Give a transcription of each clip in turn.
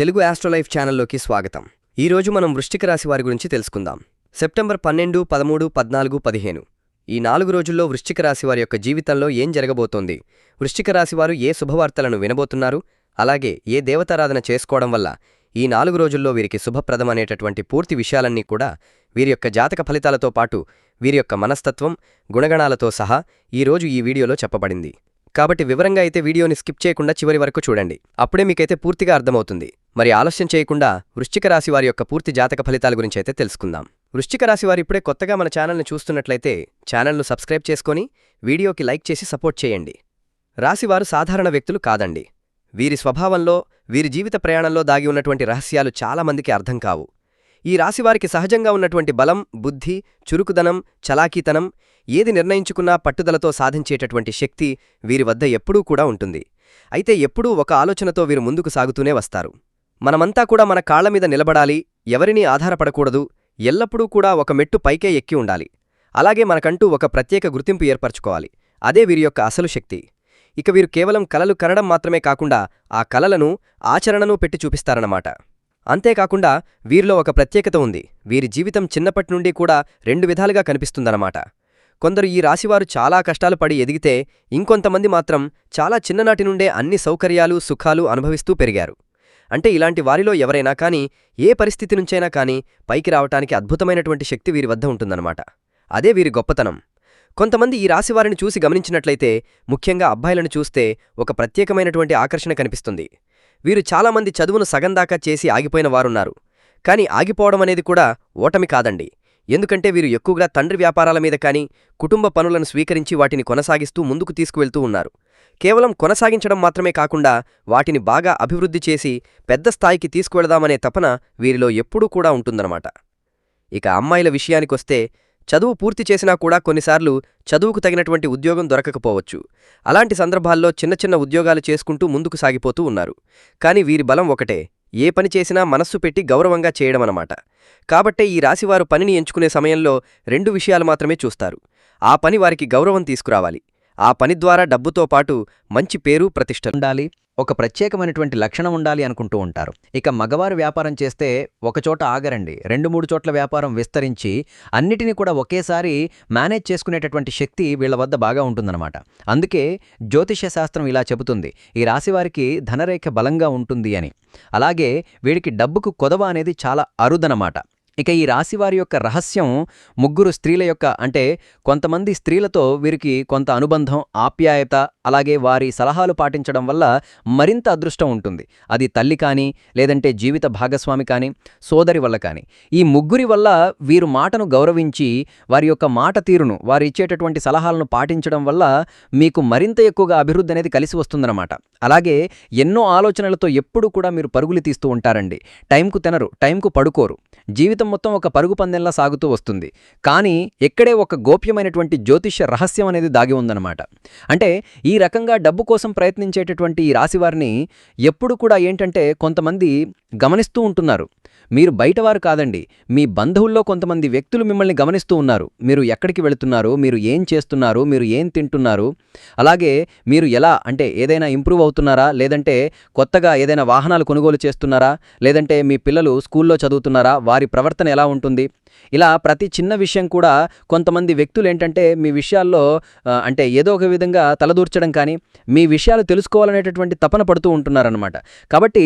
తెలుగు ఆస్ట్రోలైఫ్ ఛానల్లోకి స్వాగతం. ఈరోజు మనం వృష్టిక రాశి వారి గురించి తెలుసుకుందాం. సెప్టెంబర్ పన్నెండు పదమూడు పద్నాలుగు పదిహేను. ఈ నాలుగు రోజుల్లో వృష్టిక రాశి వారి యొక్క జీవితంలో ఏం జరగబోతోంది? వృష్టిక రాశివారు ఏ శుభవార్తలను వినబోతున్నారు? అలాగే ఏ దేవతారాధన చేసుకోవడం వల్ల ఈ నాలుగు రోజుల్లో వీరికి శుభప్రదమనేటటువంటి పూర్తి విషయాలన్నీ కూడా వీరి యొక్క జాతక ఫలితాలతో పాటు వీరి యొక్క మనస్తత్వం గుణగణాలతో సహా ఈరోజు ఈ వీడియోలో చెప్పబడింది. కాబట్టి వివరంగా అయితే వీడియోని స్కిప్ చేయకుండా చివరి వరకు చూడండి. అప్పుడే మీకైతే పూర్తిగా అర్థమవుతుంది. మరి ఆలస్యం చేయకుండా వృశ్చిక రాశి వారి యొక్క పూర్తి జాతక ఫలితాల గురించి అయితే తెలుసుకుందాం. వృశ్చిక రాశి వారు ఇప్పుడే కొత్తగా మన ఛానల్ని చూస్తున్నట్లయితే ఛానల్ను సబ్స్క్రైబ్ చేసుకొని వీడియోకి లైక్ చేసి సపోర్ట్ చేయండి. రాశివారు సాధారణ వ్యక్తులు కాదండి. వీరి స్వభావంలో వీరి జీవిత ప్రయాణంలో దాగి ఉన్నటువంటి రహస్యాలు చాలామందికి అర్థం కావు. ఈ రాశివారికి సహజంగా ఉన్నటువంటి బలం బుద్ధి చురుకుదనం చలాకీతనం ఏది నిర్ణయించుకున్నా పట్టుదలతో సాధించేటటువంటి శక్తి వీరి వద్ద ఎప్పుడూ కూడా ఉంటుంది. అయితే ఎప్పుడూ ఒక ఆలోచనతో వీరు ముందుకు సాగుతూనే వస్తారు. మనమంతా కూడా మన కాళ్ళ మీద నిలబడాలి ఎవరినీ ఆధారపడకూడదు ఎల్లప్పుడూ కూడా ఒక మెట్టు పైకే ఎక్కి ఉండాలి. అలాగే మనకంటూ ఒక ప్రత్యేక గుర్తింపు ఏర్పరచుకోవాలి. అదే వీరి యొక్క అసలు శక్తి. ఇక వీరు కేవలం కలలు కనడం మాత్రమే కాకుండా ఆ కలలను ఆచరణను పెట్టి చూపిస్తారన్నమాట. అంతేకాకుండా వీరిలో ఒక ప్రత్యేకత ఉంది. వీరి జీవితం చిన్నప్పటి నుండి కూడా రెండు విధాలుగా కనిపిస్తుందన్నమాట. కొందరు ఈ రాశివారు చాలా కష్టాలు పడి ఎదిగితే ఇంకొంతమంది మాత్రం చాలా చిన్ననాటి నుండే అన్ని సౌకర్యాలు సుఖాలు అనుభవిస్తూ పెరిగారు. అంటే ఇలాంటి వారిలో ఎవరైనా కానీ ఏ పరిస్థితి నుంచైనా కానీ పైకి రావటానికి అద్భుతమైనటువంటి శక్తి వీరి వద్ద ఉంటుందన్నమాట. అదే వీరి గొప్పతనం. కొంతమంది ఈ రాశివారిని చూసి గమనించినట్లయితే ముఖ్యంగా అబ్బాయిలను చూస్తే ఒక ప్రత్యేకమైనటువంటి ఆకర్షణ కనిపిస్తుంది. వీరు చాలామంది చదువును సగం దాకా చేసి ఆగిపోయిన వారున్నారు. కానీ ఆగిపోవడం అనేది కూడా ఓటమి కాదండి. ఎందుకంటే వీరు ఎక్కువగా తండ్రి వ్యాపారాల మీద కానీ కుటుంబ పనులను స్వీకరించి వాటిని కొనసాగిస్తూ ముందుకు తీసుకువెళ్తూ ఉన్నారు. కేవలం కొనసాగించడం మాత్రమే కాకుండా వాటిని బాగా అభివృద్ధి చేసి పెద్ద స్థాయికి తీసుకువెళదామనే తపన వీరిలో ఎప్పుడూ కూడా ఉంటుందన్నమాట. ఇక అమ్మాయిల విషయానికొస్తే చదువు పూర్తి చేసినా కూడా కొన్నిసార్లు చదువుకు తగినటువంటి ఉద్యోగం దొరకకపోవచ్చు. అలాంటి సందర్భాల్లో చిన్న చిన్న ఉద్యోగాలు చేసుకుంటూ ముందుకు సాగిపోతూ ఉన్నారు. కానీ వీరి బలం ఒకటే ఏ పని చేసినా మనస్సు పెట్టి గౌరవంగా చేయడమన్నమాట. కాబట్టే ఈ రాశివారు పనిని ఎంచుకునే సమయంలో రెండు విషయాలు మాత్రమే చూస్తారు. ఆ పని వారికి గౌరవం తీసుకురావాలి. ఆ పని ద్వారా డబ్బుతో పాటు మంచి పేరు ప్రతిష్ట ఉండాలి ఒక ప్రత్యేకమైనటువంటి లక్షణం ఉండాలి అనుకుంటూ ఉంటారు. ఇక మగవారు వ్యాపారం చేస్తే ఒకచోట ఆగరండి. రెండు మూడు చోట్ల వ్యాపారం విస్తరించి అన్నిటినీ కూడా ఒకేసారి మేనేజ్ చేసుకునేటటువంటి శక్తి వీళ్ళ వద్ద బాగా ఉంటుందన్నమాట. అందుకే జ్యోతిష్య శాస్త్రం ఇలా చెబుతుంది. ఈ రాశివారికి ధనరేఖ బలంగా ఉంటుంది అని. అలాగే వీడికి డబ్బుకు కొదవ అనేది చాలా అరుదనమాట ఇక ఈ రాశివారి యొక్క రహస్యం ముగ్గురు స్త్రీల యొక్క అంటే కొంతమంది స్త్రీలతో వీరికి కొంత అనుబంధం ఆప్యాయత అలాగే వారి సలహాలు పాటించడం వల్ల మరింత అదృష్టం ఉంటుంది. అది తల్లి కానీ లేదంటే జీవిత భాగస్వామి కానీ సోదరి వల్ల కానీ. ఈ ముగ్గురి వల్ల వీరు మాటను గౌరవించి వారి యొక్క మాట తీరును వారు ఇచ్చేటటువంటి సలహాలను పాటించడం వల్ల మీకు మరింత ఎక్కువగా అభివృద్ధి అనేది కలిసి వస్తుందన్నమాట. అలాగే ఎన్నో ఆలోచనలతో ఎప్పుడూ కూడా మీరు పరుగులు తీస్తూ ఉంటారండి. టైంకు తినరు టైంకు పడుకోరు. జీవితం మొత్తం ఒక పరుగు పందెంలా సాగుతూ వస్తుంది. కానీ ఎక్కడే ఒక గోప్యమైనటువంటి జ్యోతిష్య రహస్యం అనేది దాగి ఉందన్నమాట. అంటే ఈ రకంగా డబ్బు కోసం ప్రయత్నించేటటువంటి ఈ రాశివారిని ఎప్పుడు కూడా ఏంటంటే కొంతమంది గమనిస్తూ ఉంటున్నారు. మీరు బయటవారు కాదండి. మీ బంధువుల్లో కొంతమంది వ్యక్తులు మిమ్మల్ని గమనిస్తూ ఉన్నారు. మీరు ఎక్కడికి వెళుతున్నారు? మీరు ఏం చేస్తున్నారు? మీరు ఏం తింటున్నారు? అలాగే మీరు ఎలా అంటే ఏదైనా ఇంప్రూవ్ అవుతున్నారా? లేదంటే కొత్తగా ఏదైనా వాహనాలు కొనుగోలు చేస్తున్నారా? లేదంటే మీ పిల్లలు స్కూల్లో చదువుతున్నారా? వారి ప్రవర్తన ఎలా ఉంటుంది? ఇలా ప్రతి చిన్న విషయం కూడా కొంతమంది వ్యక్తులు ఏంటంటే మీ విషయాల్లో అంటే ఏదో ఒక విధంగా తలదూర్చడం కానీ మీ విషయాలు తెలుసుకోవాలనేటటువంటి తపన పడుతూ ఉంటున్నారనమాట కాబట్టి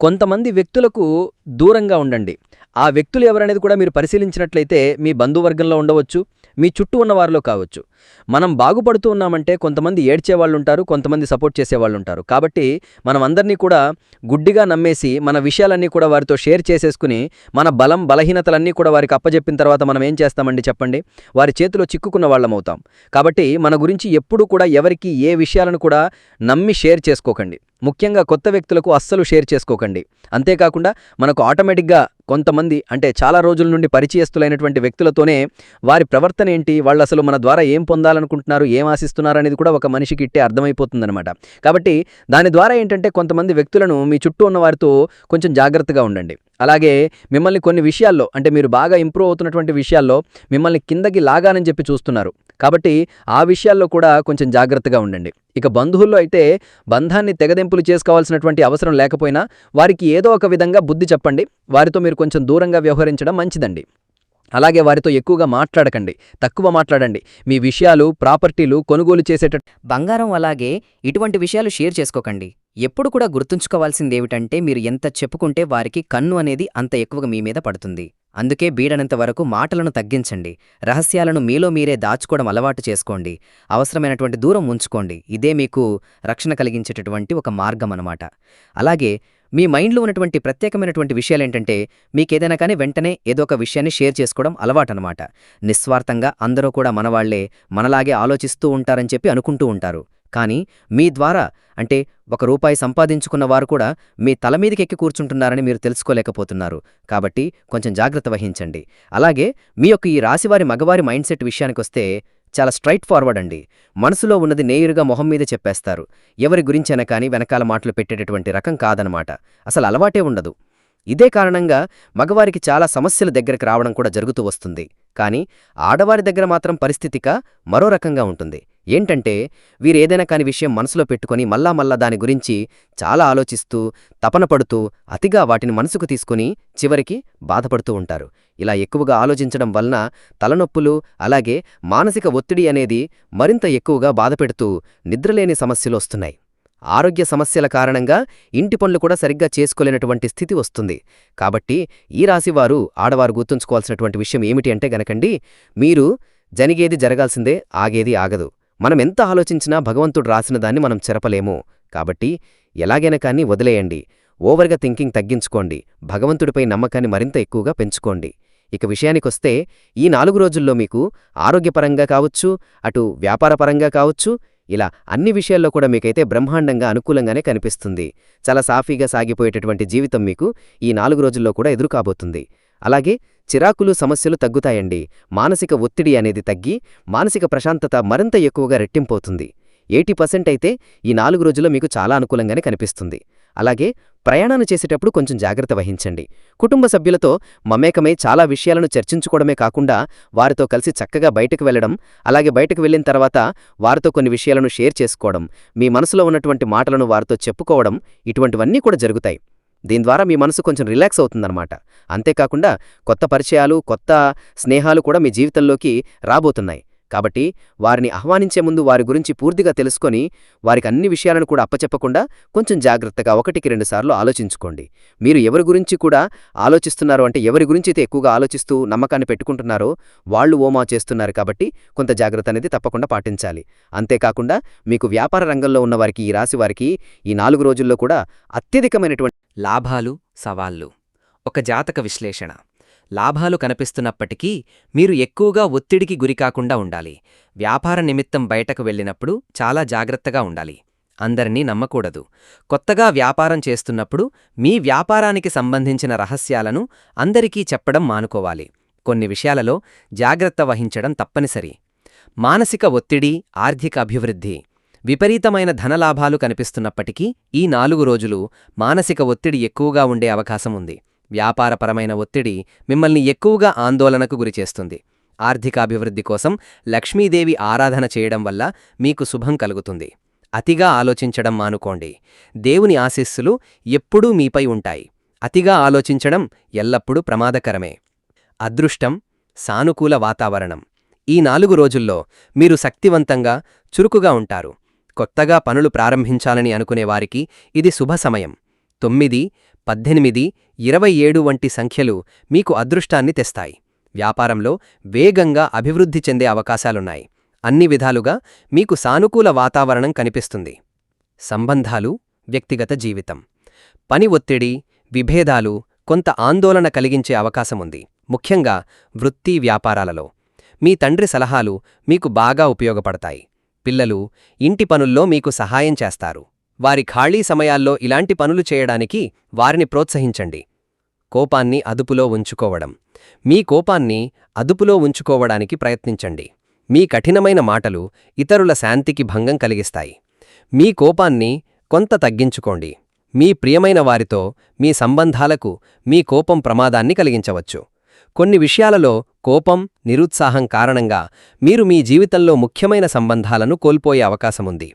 కొంతమంది వ్యక్తులకు దూరంగా ఉండండి. ఆ వ్యక్తులు ఎవరనేది కూడా మీరు పరిశీలించినట్లయితే మీ బంధువర్గంలో ఉండవచ్చు మీ చుట్టూ ఉన్న వారిలో కావచ్చు. మనం బాగుపడుతూ ఉన్నామంటే కొంతమంది ఏడ్చేవాళ్ళు ఉంటారు కొంతమంది సపోర్ట్ చేసేవాళ్ళు ఉంటారు కాబట్టి మనం అందరినీ కూడా గుడ్డిగా నమ్మేసి మన విషయాలన్నీ కూడా వారితో షేర్ చేసేసుకుని మన బలం బలహీనతలన్నీ కూడా వారికి అప్పజెప్పిన తర్వాత మనం ఏం చేస్తామండి చెప్పండి? వారి చేతిలో చిక్కుకున్న వాళ్ళం అవుతాం. కాబట్టి మన గురించి ఎప్పుడూ కూడా ఎవరికి ఏ విషయాలను కూడా నమ్మి షేర్ చేసుకోకండి. ముఖ్యంగా కొత్త వ్యక్తులకు అస్సలు షేర్ చేసుకోకండి. అంతేకాకుండా మనకు ఆటోమేటిక్గా కొంతమంది అంటే చాలా రోజుల నుండి పరిచయస్తులైనటువంటి వ్యక్తులతోనే వారి ప్రవర్తన ఏంటి వాళ్ళు అసలు మన ద్వారా ఏం పొందాలనుకుంటున్నారు ఏం ఆశిస్తున్నారు అనేది కూడా ఒక మనిషికి ఇట్టే అర్థమైపోతుందనమాట కాబట్టి దాని ద్వారా ఏంటంటే కొంతమంది వ్యక్తులను మీ చుట్టూ ఉన్న వారితో కొంచెం జాగ్రత్తగా ఉండండి. అలాగే మిమ్మల్ని కొన్ని విషయాల్లో అంటే మీరు బాగా ఇంప్రూవ్ అవుతున్నటువంటి విషయాల్లో మిమ్మల్ని కిందకి లాగానని చెప్పి చూస్తున్నారు. కాబట్టి ఆ విషయాల్లో కూడా కొంచెం జాగ్రత్తగా ఉండండి. ఇక బంధువుల్లో అయితే బంధాన్ని తెగదెంపులు చేసుకోవాల్సినటువంటి అవసరం లేకపోయినా వారికి ఏదో ఒక విధంగా బుద్ధి చెప్పండి. వారితో మీరు కొంచెం దూరంగా వ్యవహరించడం మంచిదండి. అలాగే వారితో ఎక్కువగా మాట్లాడకండి తక్కువ మాట్లాడండి. మీ విషయాలు ప్రాపర్టీలు కొనుగోలు చేసేట బంగారం అలాగే ఇటువంటి విషయాలు షేర్ చేసుకోకండి. ఎప్పుడు కూడా గుర్తుంచుకోవాల్సిందేమిటంటే మీరు ఎంత చెప్పుకుంటే వారికి కన్ను అనేది అంత ఎక్కువగా మీ మీద పడుతుంది. అందుకే బీడనంత వరకు మాటలను తగ్గించండి. రహస్యాలను మీలో మీరే దాచుకోవడం అలవాటు చేసుకోండి. అవసరమైనటువంటి దూరం ఉంచుకోండి. ఇదే మీకు రక్షణ కలిగించేటటువంటి ఒక మార్గం అలాగే మీ మైండ్లో ఉన్నటువంటి ప్రత్యేకమైనటువంటి విషయాలేంటంటే మీకేదైనా కానీ వెంటనే ఏదో ఒక విషయాన్ని షేర్ చేసుకోవడం అలవాటనమాట నిస్వార్థంగా అందరూ కూడా మనవాళ్ళే మనలాగే ఆలోచిస్తూ ఉంటారని చెప్పి అనుకుంటూ ఉంటారు. కానీ మీ ద్వారా అంటే ఒక రూపాయి సంపాదించుకున్న వారు కూడా మీ తల మీదకి ఎక్కి కూర్చుంటున్నారని మీరు తెలుసుకోలేకపోతున్నారు. కాబట్టి కొంచెం జాగ్రత్త వహించండి. అలాగే మీ యొక్క ఈ రాశివారి మగవారి మైండ్ సెట్ విషయానికొస్తే చాలా స్ట్రైట్ ఫార్వర్డ్ అండి. మనసులో ఉన్నది నేరుగా మొహం మీద చెప్పేస్తారు. ఎవరి గురించైనా కానీ వెనకాల మాటలు పెట్టేటటువంటి రకం కాదనమాట. అసలు అలవాటే ఉండదు. ఇదే కారణంగా మగవారికి చాలా సమస్యల దగ్గరకు రావడం కూడా జరుగుతూ వస్తుంది. కానీ ఆడవారి దగ్గర మాత్రం పరిస్థితిక మరో రకంగా ఉంటుంది. ఏంటంటే వీరేదైనా కాని విషయం మనసులో పెట్టుకొని మల్లా మల్లా దాని గురించి చాలా ఆలోచిస్తూ తపన పడుతూ అతిగా వాటిని మనసుకు తీసుకుని చివరికి బాధపడుతూ ఉంటారు. ఇలా ఎక్కువగా ఆలోచించడం వలన తలనొప్పులు అలాగే మానసిక ఒత్తిడి అనేది మరింత ఎక్కువగా బాధపెడుతూ నిద్రలేని సమస్యలు వస్తున్నాయి. ఆరోగ్య సమస్యల కారణంగా ఇంటి పనులు కూడా సరిగ్గా చేసుకోలేనటువంటి స్థితి వస్తుంది. కాబట్టి ఈ రాశివారు ఆడవారు గుర్తుంచుకోవాల్సినటువంటి విషయం ఏమిటి అంటే గనకండి మీరు జరిగేది జరగాల్సిందే ఆగేది ఆగదు. మనం ఎంత ఆలోచించినా భగవంతుడు రాసిన దాన్ని మనం చెరపలేము. కాబట్టి ఎలాగైనా కానీ వదిలేయండి. ఓవర్గా థింకింగ్ తగ్గించుకోండి. భగవంతుడిపై నమ్మకాన్ని మరింత ఎక్కువగా పెంచుకోండి. ఇక విషయానికొస్తే ఈ నాలుగు రోజుల్లో మీకు ఆరోగ్యపరంగా కావచ్చు అటు వ్యాపారపరంగా కావచ్చు ఇలా అన్ని విషయాల్లో కూడా మీకైతే బ్రహ్మాండంగా అనుకూలంగానే కనిపిస్తుంది. చాలా సాఫీగా సాగిపోయేటటువంటి జీవితం మీకు ఈ నాలుగు రోజుల్లో కూడా ఎదురుకాబోతుంది. అలాగే చిరాకులు సమస్యలు తగ్గుతాయండి. మానసిక ఒత్తిడి అనేది తగ్గి మానసిక ప్రశాంతత మరింత ఎక్కువగా రెట్టింపోతుంది ఎయిటీ పర్సెంట్ అయితే ఈ నాలుగు రోజుల్లో మీకు చాలా అనుకూలంగానే కనిపిస్తుంది. అలాగే ప్రయాణాన్ని చేసేటప్పుడు కొంచెం జాగ్రత్త వహించండి. కుటుంబ సభ్యులతో మమేకమై చాలా విషయాలను చర్చించుకోవడమే కాకుండా వారితో కలిసి చక్కగా బయటకు వెళ్ళడం అలాగే బయటకు వెళ్ళిన తర్వాత వారితో కొన్ని విషయాలను షేర్ చేసుకోవడం మీ మనసులో ఉన్నటువంటి మాటలను వారితో చెప్పుకోవడం ఇటువంటివన్నీ కూడా జరుగుతాయి. దీని ద్వారా మీ మనసు కొంచెం రిలాక్స్ అవుతుందన్నమాట. అంతేకాకుండా కొత్త పరిచయాలు కొత్త స్నేహాలు కూడా మీ జీవితంలోకి రాబోతున్నాయి. కాబట్టి వారిని ఆహ్వానించే ముందు వారి గురించి పూర్తిగా తెలుసుకొని వారికి అన్ని విషయాలను కూడా అప్పచెప్పకుండా కొంచెం జాగ్రత్తగా ఒకటికి రెండుసార్లు ఆలోచించుకోండి. మీరు ఎవరి గురించి కూడా ఆలోచిస్తున్నారు అంటే ఎవరి గురించి అయితే ఎక్కువగా ఆలోచిస్తూ నమ్మకాన్ని పెట్టుకుంటున్నారో వాళ్ళు ఓమా చేస్తున్నారు కాబట్టి కొంత జాగ్రత్త అనేది తప్పకుండా పాటించాలి. అంతేకాకుండా మీకు వ్యాపార రంగంలో ఉన్న వారికి ఈ రాశి వారికి ఈ నాలుగు రోజుల్లో కూడా అత్యధికమైనటువంటి లాభాలు సవాళ్ళు ఒక జాతక విశ్లేషణ. లాభాలు కనిపిస్తున్నప్పటికీ మీరు ఎక్కువగా ఒత్తిడికి గురికాకుండా ఉండాలి. వ్యాపార నిమిత్తం బయటకు వెళ్ళినప్పుడు చాలా జాగ్రత్తగా ఉండాలి. అందరినీ నమ్మకూడదు. కొత్తగా వ్యాపారం చేస్తున్నప్పుడు మీ వ్యాపారానికి సంబంధించిన రహస్యాలను అందరికీ చెప్పడం మానుకోవాలి. కొన్ని విషయాలలో జాగ్రత్త వహించడం తప్పనిసరి. మానసిక ఒత్తిడి ఆర్థిక అభివృద్ధి. విపరీతమైన ధనలాభాలు కనిపిస్తున్నప్పటికీ ఈ నాలుగు రోజులు మానసిక ఒత్తిడి ఎక్కువగా ఉండే అవకాశం ఉంది. వ్యాపారపరమైన ఒత్తిడి మిమ్మల్ని ఎక్కువగా ఆందోళనకు గురిచేస్తుంది ఆర్థికాభివృద్ధి కోసం లక్ష్మీదేవి ఆరాధన చేయడం వల్ల మీకు శుభం కలుగుతుంది. అతిగా ఆలోచించడం మానుకోండి. దేవుని ఆశీస్సులు ఎప్పుడూ మీపై ఉంటాయి. అతిగా ఆలోచించడం ఎల్లప్పుడూ ప్రమాదకరమే. అదృష్టం సానుకూల వాతావరణం. ఈ నాలుగు రోజుల్లో మీరు శక్తివంతంగా చురుకుగా ఉంటారు. కొత్తగా పనులు ప్రారంభించాలని అనుకునేవారికి ఇది శుభ సమయం. తొమ్మిది పద్దెనిమిది ఇరవై ఏడు వంటి సంఖ్యలు మీకు అదృష్టాన్ని తెస్తాయి. వ్యాపారంలో వేగంగా అభివృద్ధి చెందే అవకాశాలున్నాయి. అన్ని విధాలుగా మీకు సానుకూల వాతావరణం కనిపిస్తుంది. సంబంధాలు వ్యక్తిగత జీవితం. పని ఒత్తిడి విభేదాలు కొంత ఆందోళన కలిగించే అవకాశముంది ముఖ్యంగా వృత్తి వ్యాపారాలలో. మీ తండ్రి సలహాలు మీకు బాగా ఉపయోగపడతాయి. పిల్లలు ఇంటి పనుల్లో మీకు సహాయం చేస్తారు. వారి ఖాళీ సమయాల్లో ఇలాంటి పనులు చేయడానికి వారిని ప్రోత్సహించండి. కోపాన్ని అదుపులో ఉంచుకోవడం. మీ కోపాన్ని అదుపులో ఉంచుకోవడానికి ప్రయత్నించండి. మీ కఠినమైన మాటలు ఇతరుల శాంతికి భంగం కలిగిస్తాయి. మీ కోపాన్ని కొంత తగ్గించుకోండి. మీ ప్రియమైన వారితో మీ సంబంధాలకు మీ కోపం ప్రమాదాన్ని కలిగించవచ్చు. కొన్ని విషయాలలో కోపం నిరుత్సాహం కారణంగా మీరు మీ జీవితంలో ముఖ్యమైన సంబంధాలను కోల్పోయే అవకాశముంది.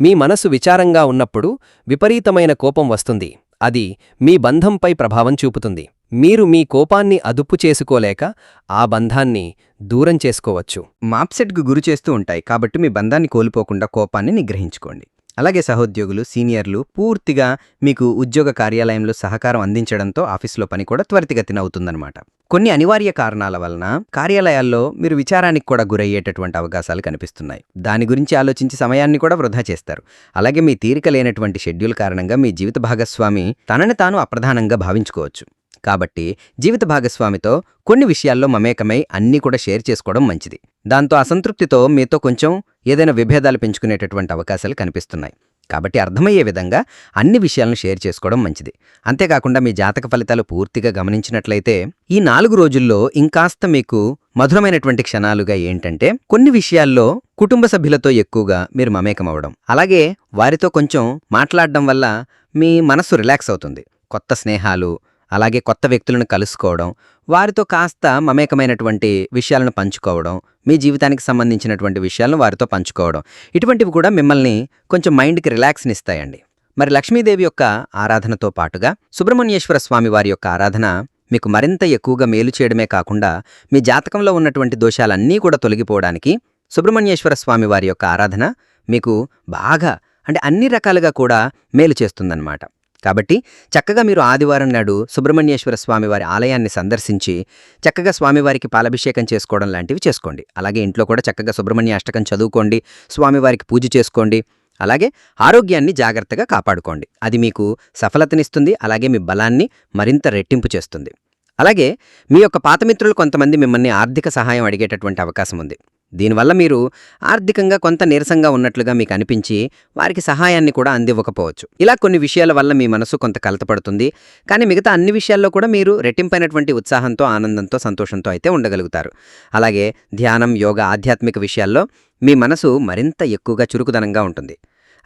మీ మనసు విచారంగా ఉన్నప్పుడు విపరీతమైన కోపం వస్తుంది. అది మీ బంధంపై ప్రభావం చూపుతుంది. మీరు మీ కోపాన్ని అదుపు చేసుకోలేక ఆ బంధాన్ని దూరం చేసుకోవచ్చు. మాప్సెట్కు గురి చేస్తూ ఉంటాయి. కాబట్టి మీ బంధాన్ని కోల్పోకుండా కోపాన్ని నిగ్రహించుకోండి. అలాగే సహోద్యోగులు సీనియర్లు పూర్తిగా మీకు ఉద్యోగ కార్యాలయంలో సహకారం అందించడంతో ఆఫీసులో పని కూడా త్వరితగతిన అవుతుందన్నమాట. కొన్ని అనివార్య కారణాల వలన కార్యాలయాల్లో మీరు విచారానికి కూడా గురయ్యేటటువంటి అవకాశాలు కనిపిస్తున్నాయి. దాని గురించి ఆలోచించి సమయాన్ని కూడా వృధా చేస్తారు. అలాగే మీ తీరిక లేనటువంటి షెడ్యూల్ కారణంగా మీ జీవిత భాగస్వామి తనని తాను అప్రధానంగా భావించుకోవచ్చు. కాబట్టి జీవిత భాగస్వామితో కొన్ని విషయాల్లో మమేకమై అన్నీ కూడా షేర్ చేసుకోవడం మంచిది. దాంతో అసంతృప్తితో మీతో కొంచెం ఏదైనా విభేదాలు పెంచుకునేటటువంటి అవకాశాలు కనిపిస్తున్నాయి. కాబట్టి అర్థమయ్యే విధంగా అన్ని విషయాలను షేర్ చేసుకోవడం మంచిది. అంతేకాకుండా మీ జాతక ఫలితాలు పూర్తిగా గమనించినట్లయితే ఈ నాలుగు రోజుల్లో ఇంకాస్త మీకు మధురమైనటువంటి క్షణాలుగా ఏంటంటే కొన్ని విషయాల్లో కుటుంబ సభ్యులతో ఎక్కువగా మీరు మమేకమవడం అలాగే వారితో కొంచెం మాట్లాడడం వల్ల మీ మనస్సు రిలాక్స్ అవుతుంది. కొత్త స్నేహాలు అలాగే కొత్త వ్యక్తులను కలుసుకోవడం వారితో కాస్త మమేకమైనటువంటి విషయాలను పంచుకోవడం మీ జీవితానికి సంబంధించినటువంటి విషయాలను వారితో పంచుకోవడం ఇటువంటివి కూడా మిమ్మల్ని కొంచెం మైండ్కి రిలాక్స్ని ఇస్తాయండి. మరి లక్ష్మీదేవి యొక్క ఆరాధనతో పాటుగా సుబ్రహ్మణ్యేశ్వర స్వామి వారి యొక్క ఆరాధన మీకు మరింత ఎక్కువగా మేలు చేయడమే కాకుండా మీ జాతకంలో ఉన్నటువంటి దోషాలన్నీ కూడా తొలగిపోవడానికి సుబ్రహ్మణ్యేశ్వర స్వామి వారి యొక్క ఆరాధన మీకు బాగా అంటే అన్ని రకాలుగా కూడా మేలు చేస్తుందన్నమాట. కాబట్టి చక్కగా మీరు ఆదివారం నాడు సుబ్రహ్మణ్యేశ్వర స్వామివారి ఆలయాన్ని సందర్శించి చక్కగా స్వామివారికి పాలభిషేకం చేసుకోవడం లాంటివి చేసుకోండి. అలాగే ఇంట్లో కూడా చక్కగా సుబ్రహ్మణ్య అష్టకం చదువుకోండి స్వామివారికి పూజ చేసుకోండి అలాగే ఆరోగ్యాన్ని జాగ్రత్తగా కాపాడుకోండి. అది మీకు సఫలతనిస్తుంది అలాగే మీ బలాన్ని మరింత రెట్టింపు చేస్తుంది. అలాగే మీ యొక్క పాతమిత్రులు కొంతమంది మిమ్మల్ని ఆర్థిక సహాయం అడిగేటటువంటి అవకాశం ఉంది. దీనివల్ల మీరు ఆర్థికంగా కొంత నీరసంగా ఉన్నట్లుగా మీకు అనిపించి వారికి సహాయాన్ని కూడా అందివ్వకపోవచ్చు. ఇలా కొన్ని విషయాల వల్ల మీ మనసు కొంత కలతపడుతుంది. కానీ మిగతా అన్ని విషయాల్లో కూడా మీరు రెట్టింపైనటువంటి ఉత్సాహంతో ఆనందంతో సంతోషంతో అయితే ఉండగలుగుతారు. అలాగే ధ్యానం యోగా ఆధ్యాత్మిక విషయాల్లో మీ మనసు మరింత ఎక్కువగా చురుకుదనంగా ఉంటుంది.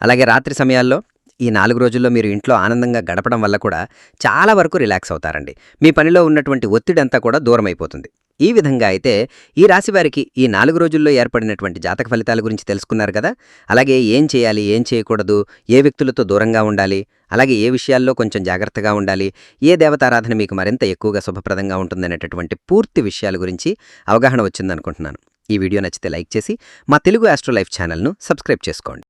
అలాగే రాత్రి సమయాల్లో ఈ నాలుగు రోజుల్లో మీరు ఇంట్లో ఆనందంగా గడపడం వల్ల కూడా చాలా వరకు రిలాక్స్ అవుతారండి. మీ పనిలో ఉన్నటువంటి ఒత్తిడి అంతా కూడా దూరం అయిపోతుంది ఈ విధంగా అయితే ఈ రాశివారికి ఈ నాలుగు రోజుల్లో ఏర్పడినటువంటి జాతక ఫలితాల గురించి తెలుసుకున్నారు కదా? అలాగే ఏం చేయాలి ఏం చేయకూడదు ఏ వ్యక్తులతో దూరంగా ఉండాలి అలాగే ఏ విషయాల్లో కొంచెం జాగ్రత్తగా ఉండాలి ఏ దేవతారాధన మీకు మరింత ఎక్కువగా శుభప్రదంగా ఉంటుందనేటటువంటి పూర్తి విషయాల గురించి అవగాహన వచ్చిందనుకుంటున్నాను. ఈ వీడియో నచ్చితే లైక్ చేసి మా తెలుగు ఆస్ట్రో లైఫ్ ఛానల్ను సబ్స్క్రైబ్ చేసుకోండి.